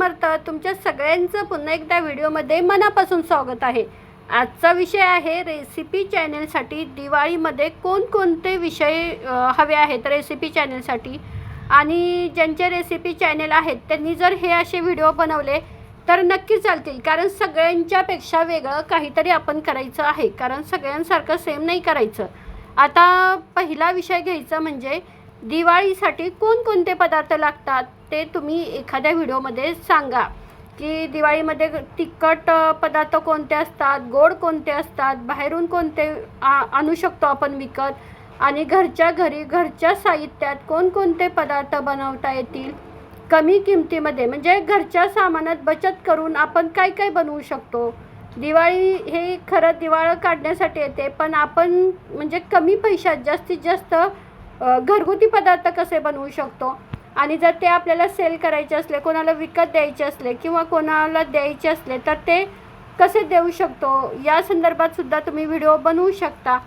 समर्थ तुमच्या सगळ्यांचं पुन्हा एकदा व्हिडिओमध्ये मनापासून स्वागत आहे. आजचा विषय आहे रेसिपी चॅनलसाठी दिवाळीमध्ये कोणकोणते विषय हवे आहेत रेसिपी चॅनलसाठी. आणि ज्यांचे रेसिपी चॅनल आहेत त्यांनी जर हे असे व्हिडिओ बनवले तर नक्की चालतील. कारण सगळ्यांच्यापेक्षा वेगळं काहीतरी आपण करायचं आहे. कारण सगळ्यांसारखं सेम नाही करायचं. आता पहिला विषय घ्यायचा म्हणजे दिवाळीसाठी कोणकोणते पदार्थ लागतात ते तुम्ही एखाद्या व्हिडिओमध्ये सांगा. की दिवाळीमध्ये तिखट पदार्थ कोणते असतात गोड कोणते असतात बाहेरून कोणते आ- आणू शकतो आपण विकत? आणि घरच्या घरी घरच्या साहित्यात कोणकोणते पदार्थ बनवता येतील? कमी किमतीमध्ये म्हणजे घरच्या सामानात बचत करून आपण काय काय बनवू शकतो? दिवाळी हे खरं दिवाळं काढण्यासाठी येते पण आपण म्हणजे कमी पैशात जास्तीत जास्त घरगुती पदार्थ कसे बनवू शकतो? आणि जर ते आपल्याला सेल करायचे असले कोणाला विकत द्यायचे असले किंवा कोणाला द्यायचे असले तर ते कसे देऊ शकतो? या संदर्भात सुद्धा तुम्ही व्हिडिओ बनवू शकता.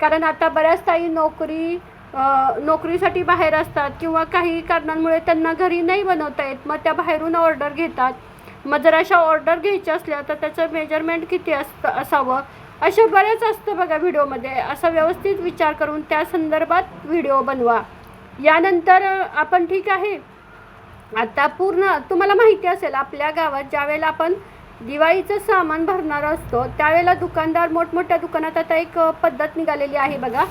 कारण आता बऱ्याच ताई नोकरी नोकरीसाठी बाहेर असतात किंवा काही कारणांमुळे त्यांना घरी नाही बनवता येत. मग त्या बाहेरून ऑर्डर घेतात. मग जर अशा ऑर्डर घ्यायच्या असल्या तर त्याचं मेजरमेंट किती असतं असावं? अशा बऱ्याच असतं बघा व्हिडिओमध्ये. असा व्यवस्थित विचार करून त्या संदर्भात व्हिडिओ बनवा. यानंतर आपण ठीक आहे? आता पूर्ण तुम्हाला माहिती असेल आपल्या गावात ज्यावेळेला आपण दिवाळीचं सामान भरणार असतो त्यावेळेला दुकानदार मोठमोठ्या दुकानात आता एक पद्धत निघालेली आहे बघा.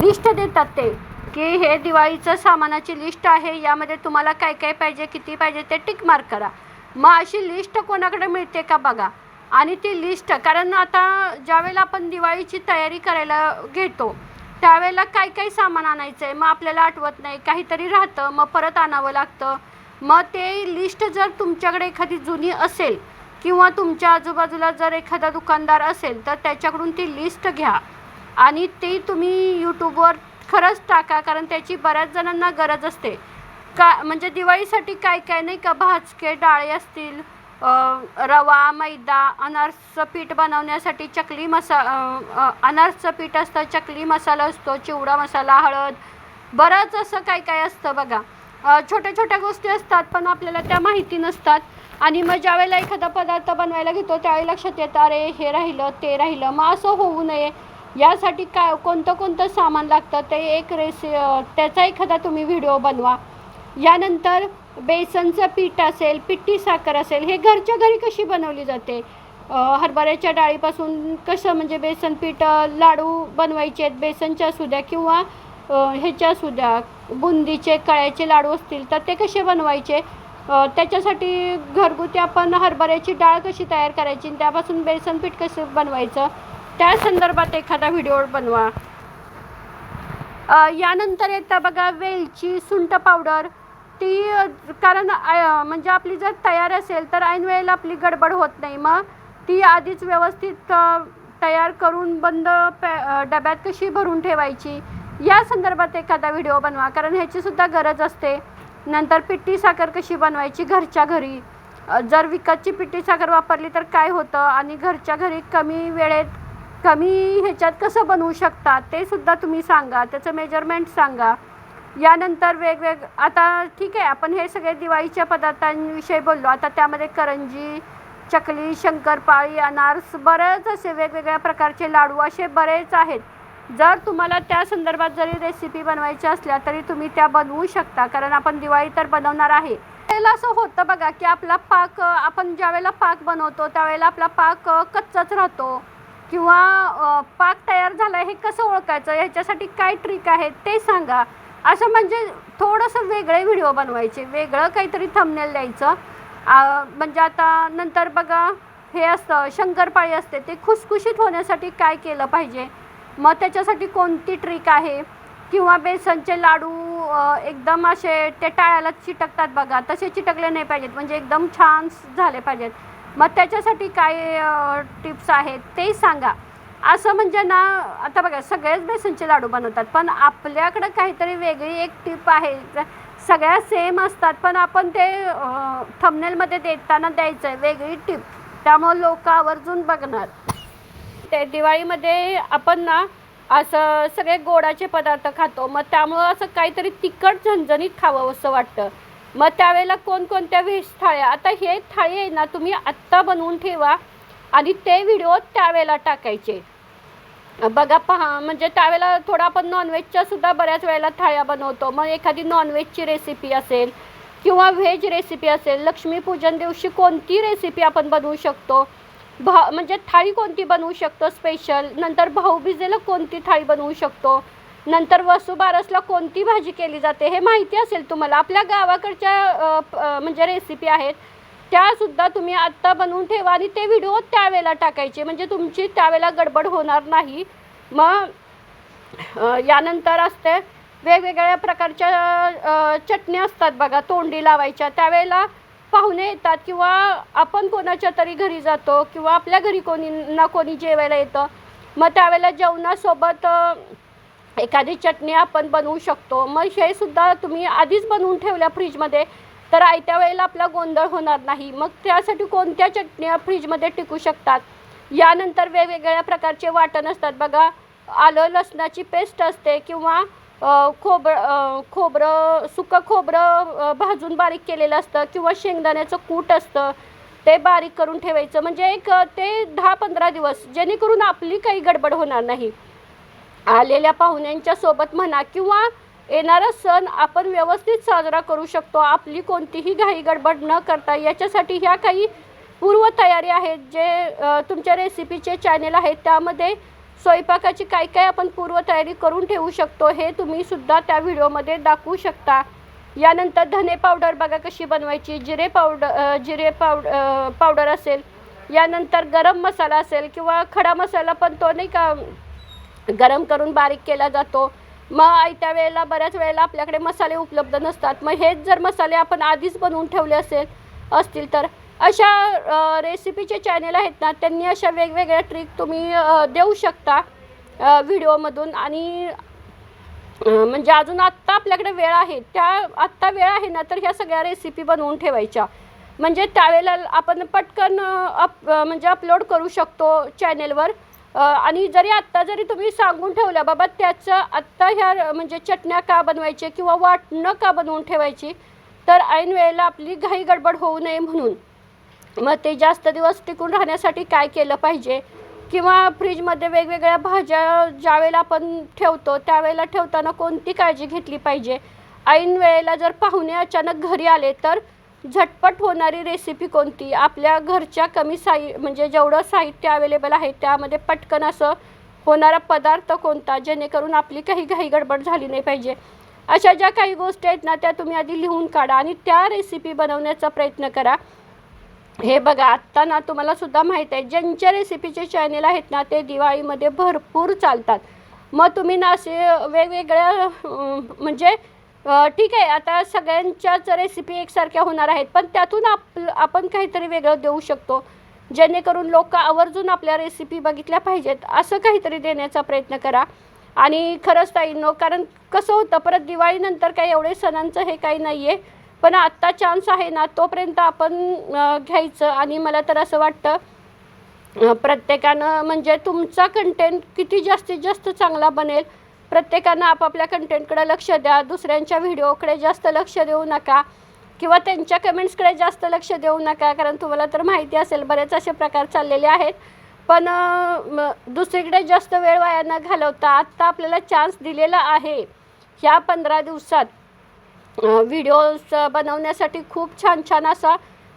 लिस्ट देतात ते की हे दिवाळीचं सामानाची लिस्ट आहे यामध्ये तुम्हाला काय काय पाहिजे किती पाहिजे ते टिक मार्क करा. मग अशी लिस्ट कोणाकडे मिळते का बघा? आणि ती लिस्ट कारण आता ज्यावेळेला आपण दिवाळीची तयारी करायला घेतो त्यावेळेला काय काय सामान आणायचं आहे मग आपल्याला आठवत नाही काहीतरी राहतं मग परत आणावं लागतं. मग ते लिस्ट जर तुमच्याकडे एखादी जुनी असेल किंवा तुमच्या आजूबाजूला जर एखादा दुकानदार असेल तर त्याच्याकडून ती लिस्ट घ्या. आणि ती तुम्ही यूट्यूबवर खरंच टाका कारण त्याची बऱ्याच जणांना गरज असते. का म्हणजे दिवाळीसाठी काय काय नाही का भाजके डाळे असतील रवा मैदा अनारचं पीठ बनवण्यासाठी चकली मसा अ, अनारचं पीठ असतं चकली मसाला असतो चिवडा मसाला हळद बरंच असं काय काय असतं बघा. छोट्या छोट्या गोष्टी असतात पण आपल्याला त्या माहिती नसतात. आणि मग ज्यावेळेला एखादा पदार्थ बनवायला घेतो त्यावेळी लक्षात येतं अरे हे राहिलं ते राहिलं मग असं होऊ नये. यासाठी काय कोणतं कोणतं सामान लागतं ते एक रेसि त्याचा एखादा तुम्ही व्हिडिओ बनवा. यानंतर बेसनचं पीठ असेल पिठी साखर असेल हे घरच्या घरी कशी बनवली जाते? हरभऱ्याच्या डाळीपासून कसं म्हणजे बेसन पीठ लाडू बनवायचे आहेत बेसनच्या असू द्या किंवा ह्याच्या असू द्या बुंदीचे कळ्याचे लाडू असतील तर ते कसे बनवायचे? त्याच्यासाठी घरगुती आपण हरभऱ्याची डाळ कशी तयार करायची आणि त्यापासून बेसन पीठ कसं बनवायचं? त्या संदर्भात एखादा व्हिडिओ बनवा. यानंतर येतं बघा वेलची सुंठ पावडर ती कारण म्हणजे आपली जर तयार असेल तर ऐन वेळेला आपली गडबड होत नाही. मग ती आधीच व्यवस्थित तयार करून बंद पॅ डब्यात कशी भरून ठेवायची? या संदर्भात एखादा व्हिडिओ बनवा कारण ह्याचीसुद्धा गरज असते. नंतर पिठी साखर कशी बनवायची घरच्या घरी? जर विकतची पिठी साखर वापरली तर काय होतं? आणि घरच्या घरी कमी वेळेत कमी ह्याच्यात कसं बनवू शकता? ते सुद्धा तुम्ही सांगा. त्याचं मेजरमेंट सांगा. यानंतर वेगवेग आता ठीक आहे आपण हे सगळे दिवाळीच्या पदार्थांविषयी बोललो. आता त्यामध्ये करंजी चकली शंकरपाळी अनारस बरेच असे वेगवेगळ्या प्रकारचे लाडू असे बरेच आहेत. जर तुम्हाला त्या संदर्भात जरी रेसिपी बनवायच्या असल्या तरी तुम्ही त्या बनवू शकता कारण आपण दिवाळी तर बनवणार आहे. त्याला असं होतं बघा की आपला पाक आपण ज्यावेळेला पाक बनवतो त्यावेळेला आपला पाक कच्चाच राहतो. किंवा पाक तयार झाला हे कसं ओळखायचं? ह्याच्यासाठी काय ट्रिक आहे ते सांगा. असं म्हणजे थोडंसं वेगळे व्हिडिओ बनवायचे वेगळं काहीतरी थंबनेल द्यायचं. म्हणजे आता नंतर बघा हे असतं शंकरपाळी असते ते खुसखुशीत होण्यासाठी काय केलं पाहिजे? मग त्याच्यासाठी कोणती ट्रिक आहे? किंवा बेसनचे लाडू एकदम असे ते टाळ्याला चिटकतात बघा तसे चिटकले नाही पाहिजेत म्हणजे एकदम छान झाले पाहिजेत. मग त्याच्यासाठी काय टिप्स आहेत ते सांगा. असं म्हणजे ना आता बघा सगळेच बेसनचे लाडू बनवतात पण आपल्याकडं काहीतरी वेगळी एक टिप आहे. सगळ्या सेम असतात पण आपण ते थंबनेलमध्ये देताना द्यायचं आहे वेगळी टिप. त्यामुळं लोक आवर्जून बघणार. ते दिवाळीमध्ये आपण ना असं सगळे गोडाचे पदार्थ खातो मग त्यामुळं असं काहीतरी तिखट झणझणीत खावं असं वाटतं. मग त्यावेळेला कोणकोणत्या व्हेज थाळ्या आता हे थाळी आहे ना तुम्ही आत्ता बनवून ठेवा आणि ते व्हिडिओ त्यावेळेला टाकायचे. बघा पहा म्हणजे त्यावेळेला थोडा आपण नॉनव्हेजच्या सुद्धा बऱ्याच वेळेला थाळ्या बनवतो. मग एखादी नॉनव्हेजची रेसिपी असेल किंवा व्हेज रेसिपी असेल लक्ष्मीपूजन दिवशी कोणती रेसिपी आपण बनवू शकतो? भा म्हणजे थाळी कोणती बनवू शकतो स्पेशल नंतर भाऊबीजेला कोणती थाळी बनवू शकतो? नंतर वसुबारसला कोणती भाजी केली जाते? हे माहिती असेल तुम्हाला. आपल्या गावाकडच्या म्हणजे रेसिपी आहेत. त्यासुद्धा तुम्ही आत्ता बनवून ठेवा आणि ते व्हिडिओ त्यावेळेला टाकायचे. म्हणजे तुमची त्यावेळेला गडबड होणार नाही. मग यानंतर असते वेगवेगळ्या प्रकारच्या चटण्या असतात बघा तोंडी लावायच्या. त्यावेळेला पाहुणे येतात किंवा आपण कोणाच्या तरी घरी जातो किंवा आपल्या घरी कोणी ना कोणी जेवायला येतं. मग त्यावेळेला जेवणासोबत एखादी चटणी आपण बनवू शकतो. मग हे सुद्धा तुम्ही आधीच बनवून ठेवल्या फ्रीजमध्ये तर आयत्या वेळेला आपला गोंधळ होणार नाही. मग त्यासाठी कोणत्या चटण्या फ्रीजमध्ये टिकू शकतात? यानंतर वेगवेगळ्या प्रकारचे वाटण असतात. बघा आलं लसणाची पेस्ट असते किंवा खोबरं खोबर खोबरं सुकं खोबरं भाजून बारीक केलेलं असतं किंवा शेंगदाण्याचं कूट असतं. ते बारीक करून ठेवायचं. म्हणजे एक ते दहा पंधरा दिवस जेणेकरून आपली काही गडबड होणार नाही. आलेल्या पाहुण्यांच्या सोबत म्हणा किंवा येणारा सण आपण व्यवस्थित साजरा करू शकतो. आपली कोणतीही घाई गडबड न करता याच्यासाठी ह्या काही पूर्वतयारी आहेत जे तुमच्या रेसिपीचे चॅनेल आहेत. त्यामध्ये स्वयंपाकाची काय काय आपण पूर्वतयारी करून ठेवू शकतो हे तुम्ही सुद्धा त्या व्हिडिओमध्ये दाखवू शकता. यानंतर धने पावडर बघा कशी बनवायची. जिरे पावडर जिरे पावड पावडर असेल. यानंतर गरम मसाला असेल किंवा खडा मसाला पण तो नाही का गरम करून बारीक केला जातो. मग आयत्या वेळेला बऱ्याच वेळेला आपल्याकडे मसाले उपलब्ध नसतात. मग हेच जर मसाले आपण आधीच बनवून ठेवले असेल असतील तर. अशा रेसिपीचे चॅनेल आहेत ना त्यांनी अशा वेगवेगळ्या ट्रिक तुम्ही देऊ शकता व्हिडिओमधून आणि म्हणजे अजून आत्ता आपल्याकडे वेळ आहे. त्या आत्ता वेळ आहे ना तर ह्या सगळ्या रेसिपी बनवून ठेवायच्या. म्हणजे त्यावेळेला आपण पटकन अप म्हणजे अपलोड करू शकतो चॅनेलवर आणि जरी आत्ता जरी तुम्ही सांगून ठेवल्या बाबा त्याचं आत्ता ह्या म्हणजे चटण्या का बनवायचे किंवा वाटणं का बनवून ठेवायची तर ऐन वेळेला आपली घाई गडबड होऊ नये म्हणून. मग ते जास्त दिवस टिकून राहण्यासाठी काय केलं पाहिजे? किंवा फ्रीजमध्ये वेगवेगळ्या भाज्या ज्यावेळेला आपण ठेवतो त्यावेळेला ठेवताना कोणती काळजी घेतली पाहिजे? ऐन वेळेला जर पाहुणे अचानक घरी आले तर झटपट होणारी रेसिपी कोणती? आपल्या घरच्या कमी साई म्हणजे जेवढं साहित्य अवेलेबल आहे त्यामध्ये पटकन असं होणारा पदार्थ कोणता? जेणेकरून आपली काही घाई गडबड झाली नाही पाहिजे. अशा ज्या काही गोष्टी आहेत ना त्या तुम्ही आधी लिहून काढा आणि त्या रेसिपी बनवण्याचा प्रयत्न करा. हे बघा आत्ता ना तुम्हाला सुद्धा माहीत आहे ज्यांच्या रेसिपीचे चॅनेल आहेत ना ते दिवाळीमध्ये भरपूर चालतात. मग तुम्ही ना असे वेगवेगळ्या म्हणजे ठीक आहे आता सगळ्यांच्याच रेसिपी एकसारख्या होणार आहेत पण त्यातून आप आपण काहीतरी वेगळं देऊ शकतो. जेणेकरून लोक आवर्जून आपल्या रेसिपी बघितल्या पाहिजेत असं काहीतरी देण्याचा प्रयत्न करा. आणि खरंच ताईंनो कारण कसं होतं परत दिवाळीनंतर काही एवढे सणांचं हे काही नाही आहे पण आत्ता चान्स आहे ना तोपर्यंत आपण घ्यायचं. आणि मला तर असं वाटतं प्रत्येकानं म्हणजे तुमचा कंटेंट किती जास्तीत जास्त चांगला बनेल प्रत्येकानं आपापल्या कंटेंटकडे लक्ष द्या. दुसऱ्यांच्या व्हिडिओकडे जास्त लक्ष देऊ नका. किंवा त्यांच्या कमेंट्सकडे जास्त लक्ष देऊ नका. कारण तुम्हाला तर माहिती असेल बरेच असे प्रकार चाललेले आहेत. पण दुसरीकडे जास्त वेळ वाया न घालवता आत्ता आपल्याला चान्स दिलेला आहे. ह्या पंधरा दिवसात व्हिडिओज बनवण्यासाठी खूप छान छान असा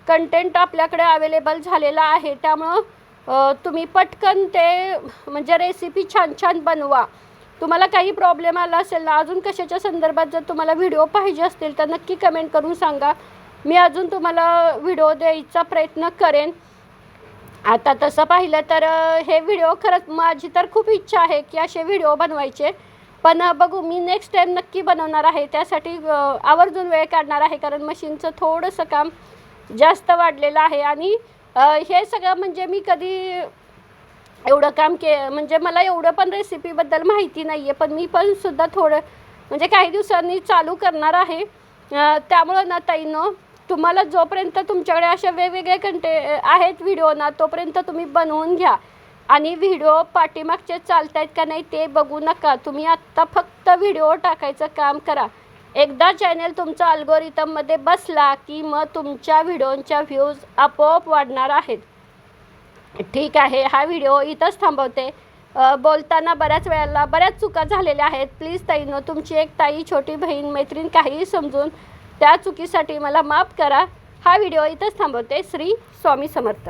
कंटेंट आपल्याकडे अवेलेबल झालेला आहे. त्यामुळं तुम्ही पटकन ते म्हणजे रेसिपी छान छान बनवा. तुम्हाला काही प्रॉब्लेम आला असेल ना अजून कशाच्या संदर्भात जर तुम्हाला व्हिडिओ पाहिजे असतील तर नक्की कमेंट करून सांगा. मी अजून तुम्हाला व्हिडिओ द्यायचा प्रयत्न करेन. आता तसं पाहिलं तर हे व्हिडिओ खरंच माझी तर खूप इच्छा आहे की असे व्हिडिओ बनवायचे. पण बघू मी नेक्स्ट टाईम नक्की बनवणार आहे. त्यासाठी आवर्जून वेळ काढणार आहे कारण मशीनचं थोडंसं काम जास्त वाढलेलं आहे. आणि हे सगळं म्हणजे मी कधी एवढं काम के म्हणजे मला एवढं पण रेसिपीबद्दल माहिती नाही आहे पण मी पण सुद्धा थोडं म्हणजे काही दिवसांनी चालू करणार आहे. त्यामुळं ना ताईनो तुम्हाला जोपर्यंत तुमच्याकडे अशा वेगवेगळे कंटे आहेत व्हिडिओ ना तोपर्यंत तुम्ही बनवून घ्या. आणि व्हिडिओ पाठीमागचे चालत आहेत का नाही ते बघू नका. तुम्ही आत्ता फक्त व्हिडिओ टाकायचं काम करा. एकदा चॅनेल तुमचा अल्गोरिदममध्ये बसला की मग तुमच्या व्हिडिओंच्या व्ह्यूज आपोआप वाढणार आहेत. ठीक आहे हा व्हिडिओ इथंच थांबवते. बोलताना बऱ्याच वेळेला बऱ्याच चुका झालेल्या आहेत. प्लीज ताईनो तुमची एक ताई छोटी बहीण मैत्रीण काहीही समजून त्या चुकीसाठी मला माफ करा. हा व्हिडिओ इथंच थांबवते. श्री स्वामी समर्थ.